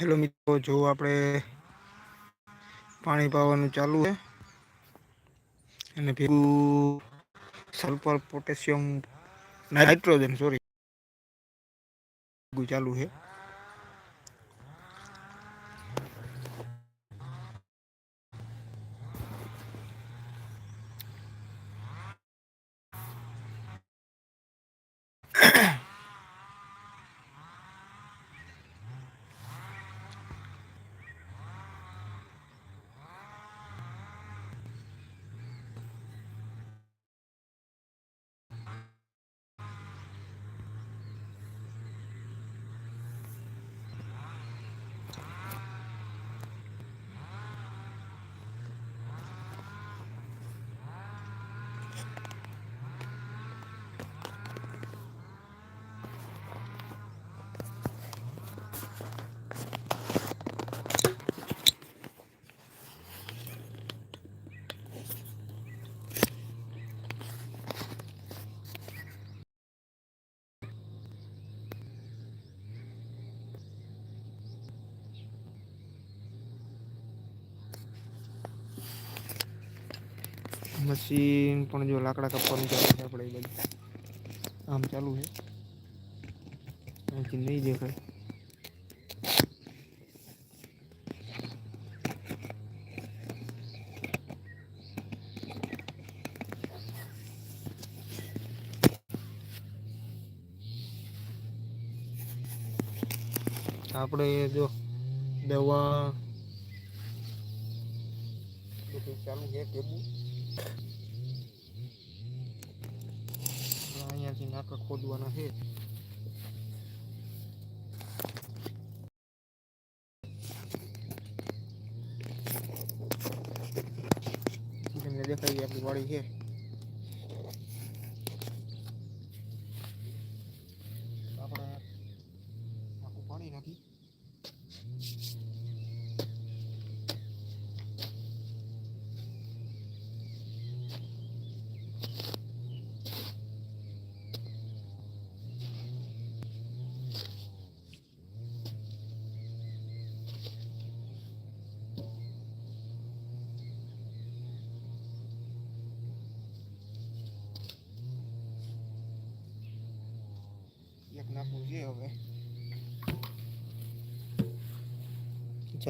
Hello મિત્રો, જો આપણે પાણી પાવાનું ચાલુ હે અને ભેગું સલ્ફર, પોટેશિયમ, નાઇટ્રોજન સોરી ચાલુ હે મશીન, પણ જો લાકડા કાપવાનું ચાલુ છે આપણે એ બાજુ આમ ચાલુ છે. અહીંથી નહીં દેખાય. આપણે જો દવા બધું ચાલુ છે? ભેગું અહિયાંથી નાકા ખોદવાના છે. દેખાય આપણી વાડી છે.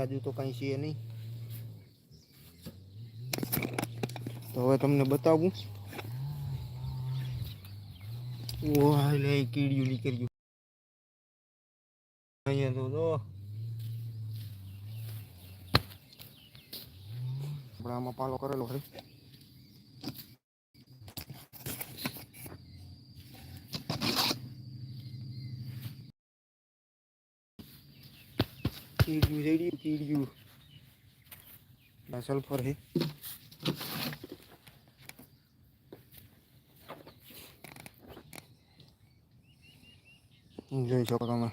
જાજુ તો કઈ છે નહીં. તો હવે તમને બતાવું. ઓ લે કીડિયું નીકળ્યું. અહીંયા તો જો. આપણે આમાં પાલો કરેલો ખરી. કીડિયું જડ્યું કીડિયું આ સલ્ફર હે જોઈ શકો તમે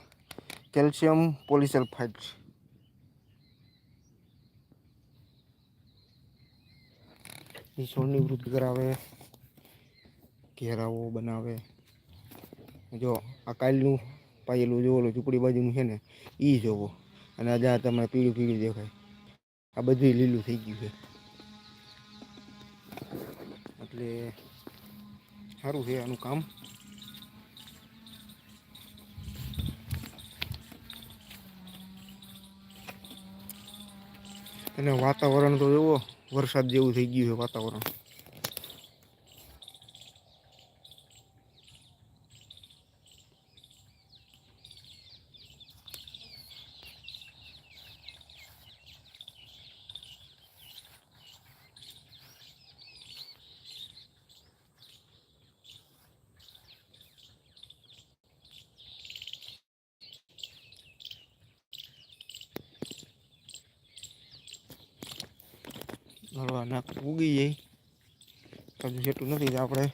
કેલ્શિયમ પોલીસલ્ફાઇડ એ છોડની વૃદ્ધિ કરાવે ઘેરાવો બનાવે જો આ કાલનું પાયેલું જો ઝૂંપડી બાજુનું છે ને એ જોવો અને આ તમને પીળું પીળું દેખાય. આ બધું લીલું થઈ ગયું છે. એટલે સારું છે આનું કામ. અને વાતાવરણ તો જુઓ વરસાદ જેવું થઈ ગયું છે વાતાવરણ. હળવા નાક ઉગી જાય હજુ જેટલું નથી તો આપણે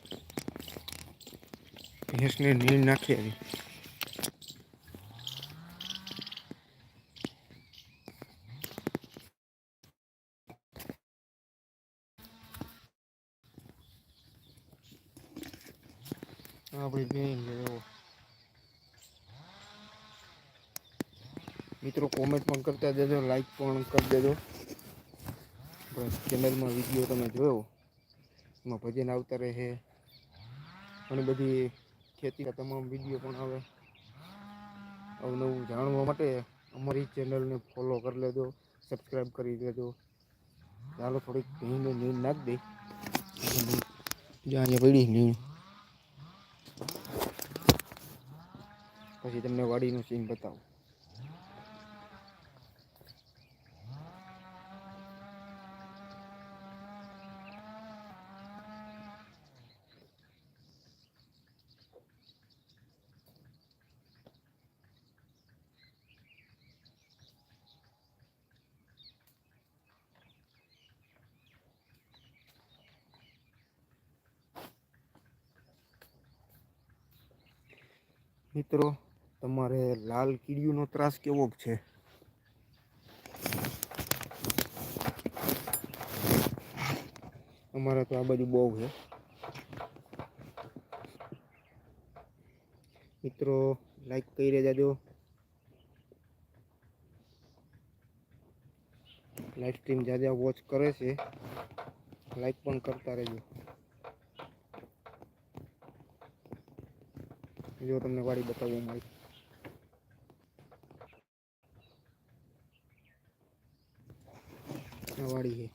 ભેંસને નીણ નાખીએ. છીએ આપણી બેન છે એવો. મિત્રો કોમેન્ટ પણ કરતા જજો લાઈક પણ કરી દેજો. બસ ચેનલમાં વીડિયો તમે જોયો, એમાં ભજન આવતા રહે, ઘણી બધી ખેતીના તમામ વીડિયો પણ આવે. અવનવું જાણવા માટે અમારી ચેનલને ફોલો કરી લેજો સબસ્ક્રાઈબ કરી લેજો ચાલો થોડીક ભીંને નીંદ નાખી દઈ જ્યાં પડી નીણ પછી તમને વાડીનું સીન બતાવું. મિત્રો, તમારે લાલ કીડીઓનો ત્રાસ કેવો છે? અમારે તો આ બાજુ બહુ છે. મિત્રો લાઈક કરી જાજો લાઈવ સ્ટ્રીમ જાજા વોચ કરે છે. લાઈક પણ કરતા રહેજો. જો તમને વાડી બતાવવામાં આવી આ વાડી છે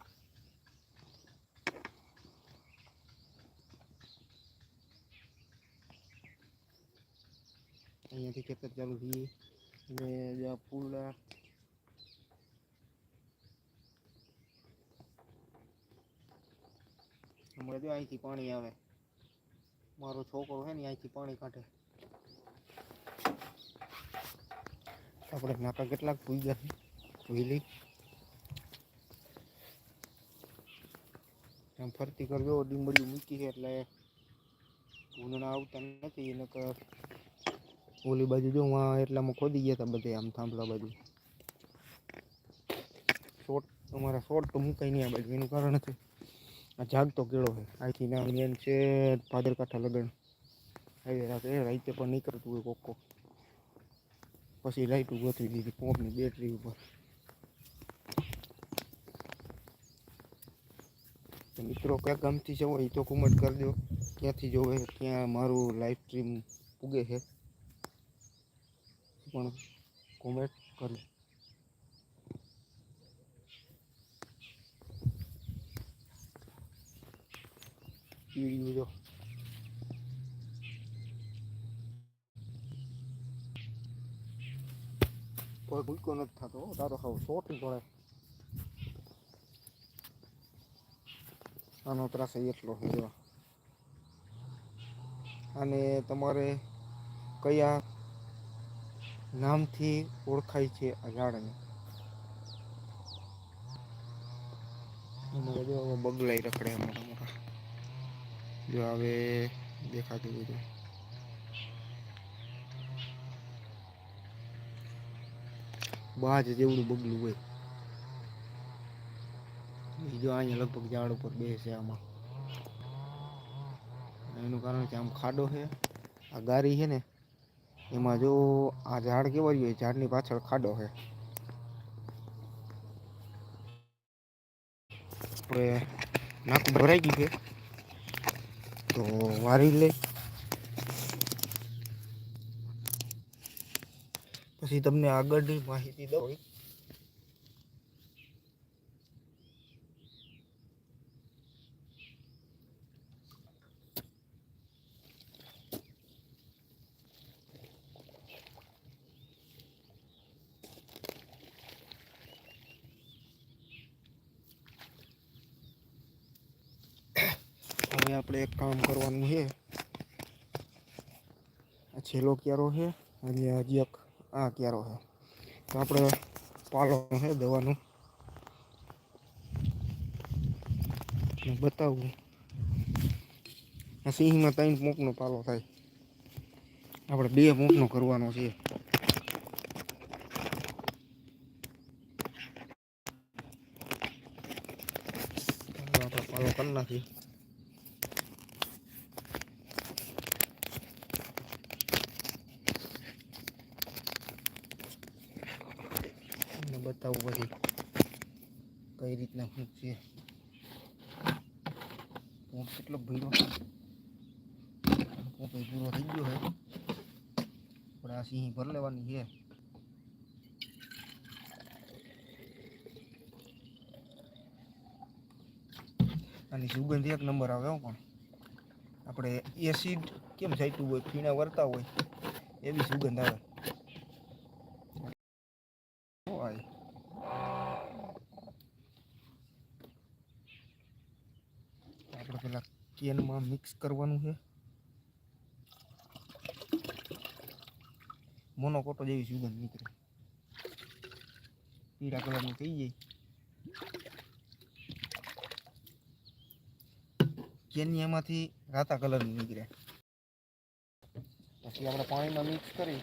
અહીંયાથી ખેતર ચાલુ થઈએ અને જ્યાં પુલના અમારે જો અહીંથી પાણી આવે મારો છોકરો છે ને અહીંથી પાણી કાઢે આપણે નાકા કેટલાક ભૂઈ ગયા. લઈ. આમ ફરતી કરજો ડીમડીયું મૂકી છે એટલે ભૂંડણા આવતા નથી, એને ઓલી બાજુ જો હું એટલામાં ખોદી ગયા હતા બધે, આમ થાંભલા બાજુ. શોર્ટ અમારા શોર્ટ તો મૂકાય નહીં આ બાજુ, એનું કારણ નથી. આ જાગતો કેળો છે. અહીંથી ના મેન છે, ભાદરકાંઠા લગન. આવી રાતે રાતે પણ નીકળતું હોય કોક. પછી લાઈટ ગોઠવી દીધી, પંપની બેટરી ઉપર. મિત્રો કયા ગામથી હોય એ તો કોમેન્ટ કરજો ક્યાંથી જોવે, ક્યાં મારું લાઈવ સ્ટ્રીમ પૂગે છે. પણ કોમેન્ટ કરજો વીડિયો જો. કોઈ ભૂલકો નથી થતો તારો ખાવ શોટ પડે આનો ત્રાસ એટલો અને તમારે કયા નામથી ઓળખાય છે આ ઝાડને? બગલાઈ રખડે મોટા મોટા જો, હવે દેખાતું બધું. બાજ જેવડું બગલું હોય. બીજો અહીંયા લગભગ ઝાડ ઉપર બેસે આમાં. એનું કારણ કે આમ ખાડો છે, આ ગારી છે ને, એમાં જો આ ઝાડ કેવાય હોય, ઝાડની પાછળ ખાડો છે. આપણે નાકું ભરાઈ ગયું છે. તો વારી લે. પછી તમને આગળની માહિતી દઉં. હવે આપણે એક કામ કરવાનું છે. આ છેલ્લો ક્યારો છે. અને હજી એક આ ક્યારો છે. તો આપણે પાલો છે દવાનું. બતાવું. સિંહમાં ત્રણ મૂકનો પાલો થાય. આપણે બે મૂકનો કરવાનો છે. આપણે પાલો કરી નાખીએ. બતાવું પછી કઈ રીતના હું છે. હું કેટલો ભીડો હું પૂરો થઈ ગયો છે. પણ આ સિંહ ભર લેવાની છે. આની સુગંધ એક નંબર આવે પણ. આપણે એસિડ કેમ જાયતું હોય ફીણા વરતા હોય, એવી સુગંધ આવે હોય આપણે પેલા કેનમાં મિક્સ કરવાનું છે. મોનોકોટો જેવી સુગંધ નીકળે. પીળા કલરનું થઈ જાય. કેની એમાંથી રાતા કલરની નીકળે. પછી આપણે પાણીમાં મિક્સ કરી.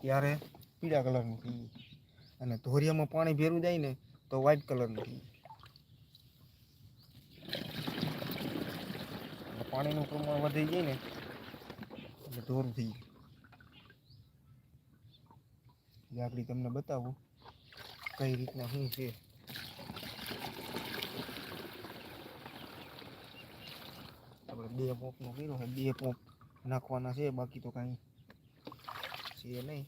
ત્યારે પીળા કલરનું થઈ અને ધોરિયામાં પાણી ભેરું જાય ને તો વ્હાઈટ કલરનું થઈ જાય એટલે પાણીનું પ્રમાણ વધી જાય ને, એટલે ઢોર થઈ જાય તમને બતાવું કઈ રીતના શું છે. આપણે બે પોપનો કર્યો છે, બે પોપ નાખવાના છે, બાકી તો કાંઈ છે નહીં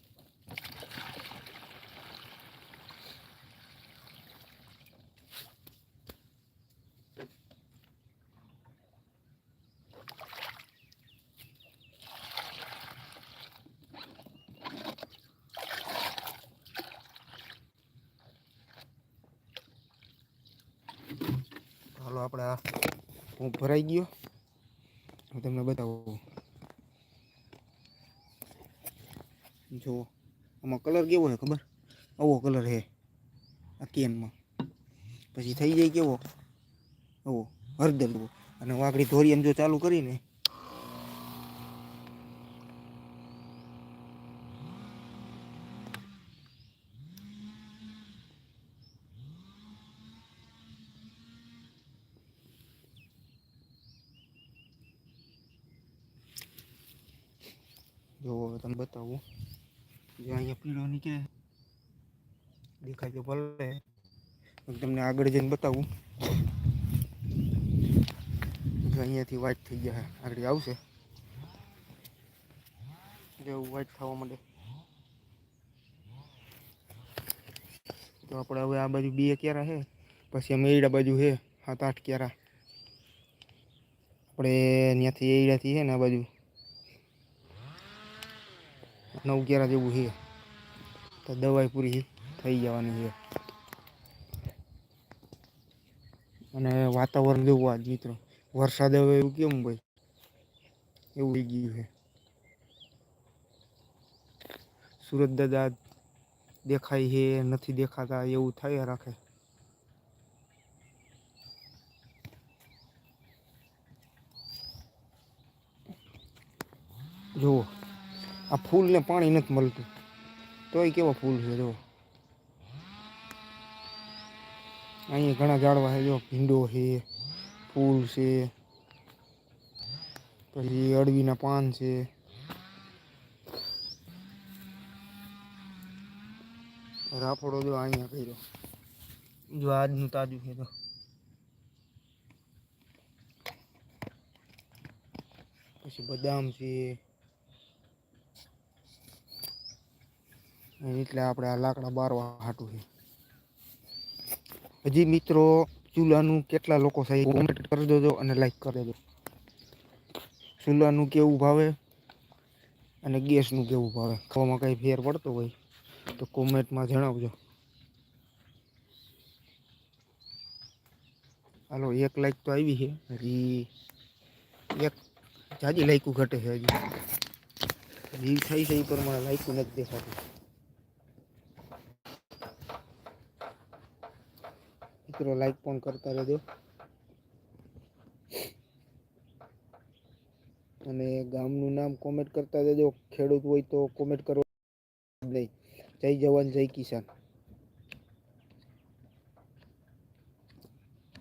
હાલો આપણે આ પોપ ભરાઈ ગયો. હું તમને બતાવું. જો આમાં કલર કેવો છે ખબર? આવો કલર છે. આ કેનમાં પછી થઈ જાય કેવો? આવો, હળદર અને વાઘડી ધોરી એમ જો ચાલુ કરીને જો હવે તમને બતાવું જો અહીંયા પીળો નીકળે દેખાય તો ભલે હું તમને આગળ જઈને બતાવું. અહીંયાથી વાઇટ થઈ ગયા. આગળ આવશે. જેવું વાઇટ થવા માંડે. તો આપણે હવે આ બાજુ બે ક્યારા છે પછી અમે એડા બાજુ છે સાત આઠ ક્યારા. આપણે ત્યાંથી એડાથી છે ને આ બાજુ. નવ ક્યારા જેવું છે તો દવાઈ પૂરી થઈ જવાની છે અને વાતાવરણ જેવું આજ મિત્રો. વરસાદ હવે એવું કેમ ભાઈ એવું થઈ ગયું છે. સુરત દાદા દેખાય છે, નથી દેખાતા એવું થયા રાખે. જુઓ, આ ફૂલને પાણી નથી મળતું. તોય કેવા ફૂલ છે જો અહીંયા ઘણા ઝાડવા છે, જો ભીંડો છે, ફૂલ છે, પછી અળવીના પાન છે. રાફોડો જો અહીંયા કર્યો. જો આજનું તાજું છે તો. પછી બદામ છે. એટલે આપણે આ લાકડા બારવા હાટું છે. હજી મિત્રો ચૂલાનું કેટલા લોકો સાહેબ કોમેન્ટ કરી દેજો અને લાઈક કરી દેજો. ચૂલાનું કેવું ભાવે અને ગેસનું કેવું ભાવે? ખાવામાં કંઈ ફેર પડતો હોય તો કોમેન્ટમાં જણાવજો. હાલો એક લાઈક તો આવી છે. હજી એક જાજી લાઈકું ઘટે છે હજી. જીવ થઈ છે એ પ્રમાણે લાઈકું નથી દેખાતું. મિત્રો લાઈક પણ કરતા રહેજો. અને ગામનું નામ કોમેન્ટ કરતા રહેજો. ખેડૂત હોય તો કોમેન્ટ કરો. નહીં જય જવાન, જય કિસાન.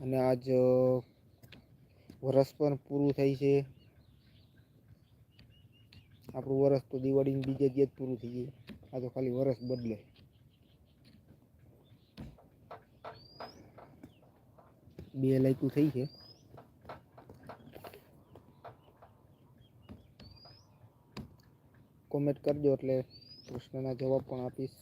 અને આજ વરસ પણ પૂરું થાય છે. આપણું વરસ તો દિવાળીની બીજે દિવસ પૂરું થઈ જાય આ તો ખાલી વરસ બદલે. બે લાયકું થઈ છે. કોમેન્ટ કરજો એટલે પ્રશ્નના જવાબ પણ આપીશ.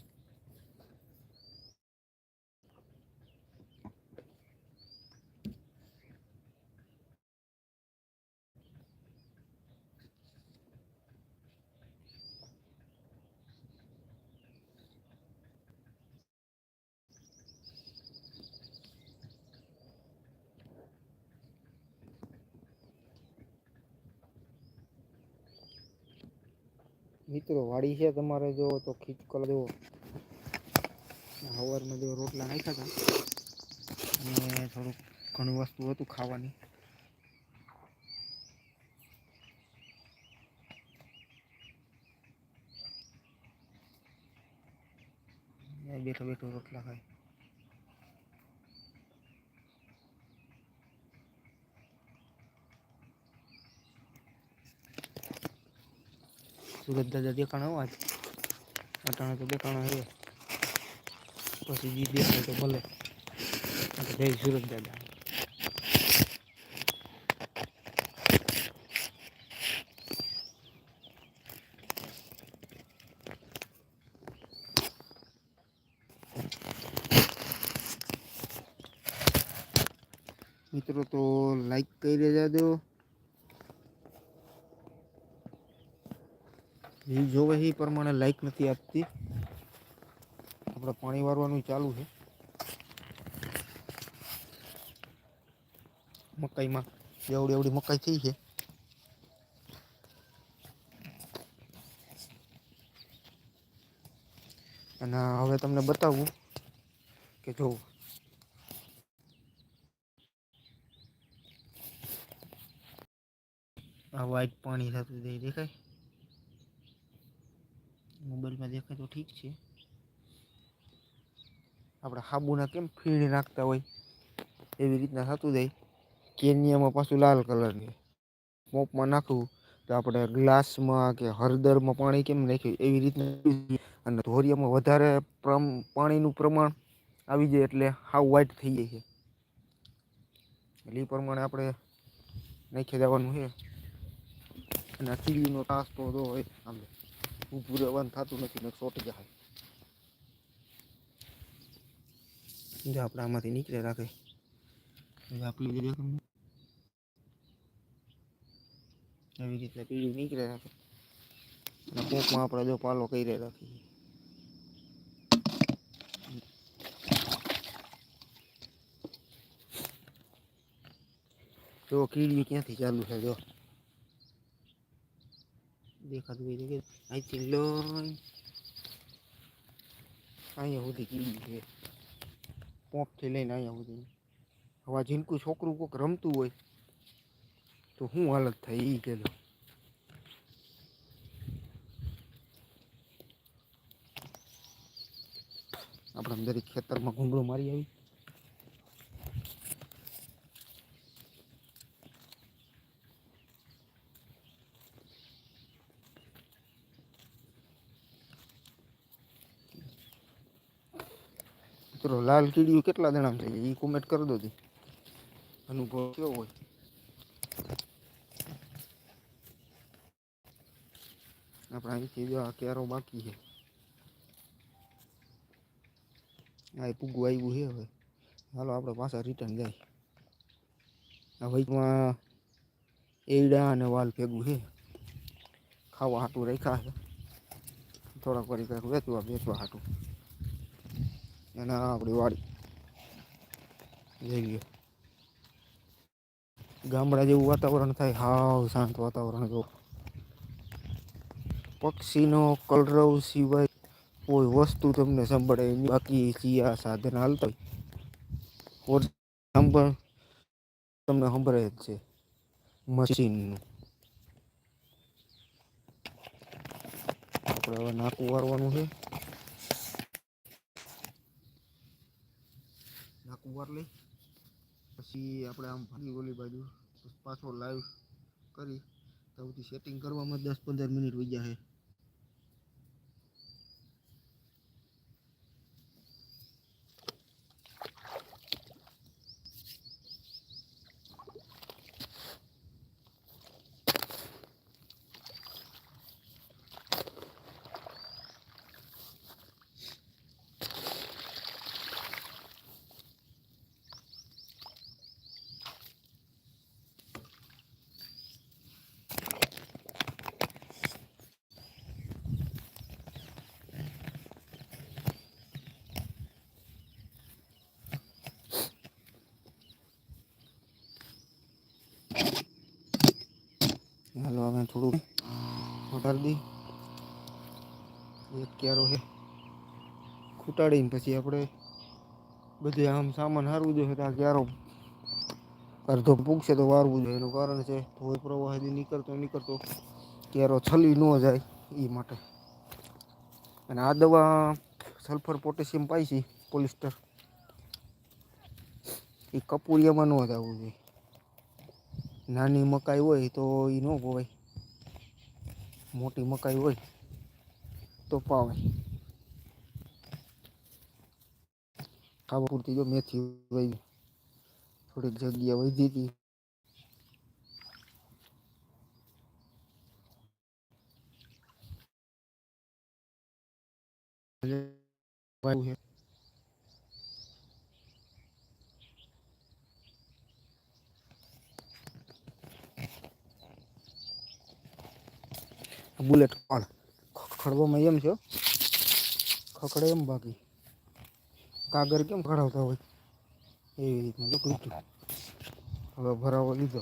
મિત્રો, વાડી છે તમારે જો તો ખીચ કલર જુઓ હવારમાં જો રોટલા નાખ્યા હતા અને થોડુંક ઘણું વસ્તુ હતું ખાવાની. બેઠો બેઠો રોટલા ખાય સુરત દાદા આવવા આજ અટાણે તો દેખાણો આવે પછી જી દેખાય તો ભલે. જય સુરત દાદા. મિત્રો, તો લાઈક કરી જાજો એ જોવે એ પ્રમાણે લાઈક નથી આપતી. આપણે પાણી વારવાનું ચાલુ છે. મકાઈમાં એવડી એવડી મકાઈ થઈ છે. અને હવે તમને બતાવું કે જો આ વાઈટ પાણી થતું દેખાય? મોબાઈલમાં દેખાય તો ઠીક છે. આપણે હાબુના કેમ ફીણ નાખતા હોય? એવી રીતના થતું જાય. કેનિયામાં પાછું લાલ કલરની. મોપમાં નાખવું તો આપણે ગ્લાસમાં કે હળદરમાં પાણી કેમ નાખ્યું? એવી રીતના અને ધોરિયામાં વધારે પાણીનું પ્રમાણ આવી જાય એટલે હાવ વ્હાઈટ થઈ જાય છે. એટલે એ પ્રમાણે આપણે નાખી દેવાનું છે. અને આ ખીલીનો તાસ તો હોય, આમ ઊભું રહેવાનું થતું નથી ને ચોટી જાય જો આપણે આમાંથી નીકળે રાખે આપણી જે દેખાય એવી રીતના પીળી નીકળે રાખે અને કોકમાં આપણે જો પાલો કરી રાખીએ જો કીડી ક્યાંથી ચાલુ છે જો દેખાતું હોય કે અહીંથી લઈ અહીંયા સુધી કીડી છે પોપથી લઈને અહીંયા સુધી. હવે આ જીનકું છોકરું કોઈક રમતું હોય તો હું હાલત થાય એ કહેલો આપણે દરેક ખેતરમાં ઘૂંઘળો મારી આવી. મિત્રો, લાલ કીડીયું કેટલા દણામ થઈ જાય? એ કોમેન્ટ કરી દો અનુભવ કેવો હોય? આપણે અહીંથી જો આ કેરો બાકી છે. આ એ પૂગું આવ્યું છે હવે. હાલો, આપણે પાછા રિટર્ન જાય. આ વૈકમાં એડા અને વાલ ભેગું છે. ખાવા હાટું રાખ્યા છે. થોડાક વળી કાંઈક વેચવા વેચવા હાટું. અને આપણી વાડી. જઈએ ગામડા જેવું વાતાવરણ થાય હાવ શાંત વાતાવરણ જો. પક્ષીનો કલરવ સિવાય કોઈ વસ્તુ તમને સંભળાય નહીં. બાકી ચિયા સાધન હાલતા હોય. સાંભળ તમને સંભળાય જ છે. મશીનનું. આપણે હવે નાકું વારવાનું છે. નાકું વાર લઈ પછી આપણે આમ ભાગી ઓલી બાજુ, પાછો લાઈવ કરી. તો બધી સેટિંગ કરવામાં દસ પંદર મિનિટ વહી જાય થોડું વધારી દી એક ક્યારો છે. ખૂટાડીને પછી આપણે બધે આમ સામાન હારવું જોઈએ, તો આ ક્યારો અડધો પૂગશે તો વારવું જોઈએ. એનું કારણ છે, ધોઈ પ્રવાહથી નીકળતો નીકળતો ક્યારો છલી ન જાય એ માટે. અને આ દવા સલ્ફર પોટેશિયમ પાઈશી પોલિસ્ટર એ કપૂરિયામાં ન જ આવવું જોઈએ. નાની મકાઈ હોય તો એ ન પોવાય મોટી મકાઈ હોય તો પાવાય. ખાવા પૂરતી જો મેથી વહી થોડીક જગ્યા વધી હતી. વાયુ છે બુલેટ પણ ખડવામાં એમ છે. ખખડે એમ બાકી. કાગર કેમ ખડાવતા હોય? એવી રીતના જો કીધું હવે ભરાવો લીધો.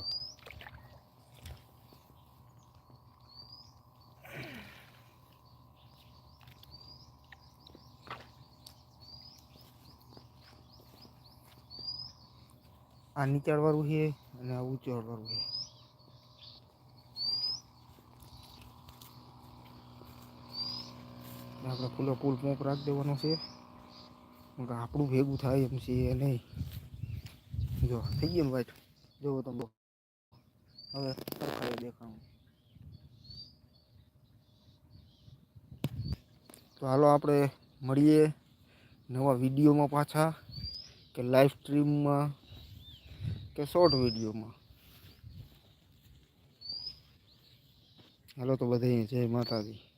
આ નીચાડવાળું છે અને આ ઊંચાણ વાળું છે ને આપણે ફૂલો ફૂલ પોંપ રાખી દેવાનો છે નકર આપણું ભેગું થાય એમ છે એ નહીં જો થઈ ગયું ને વાઈટ જોવો તમે હવે સરખાઈ દેખાણું। તો હાલો આપણે મળીએ નવા વિડીયોમાં પાછા, કે લાઈવ સ્ટ્રીમમાં કે શોર્ટ વિડીયોમાં. હાલો તો બધાય જય માતાજી.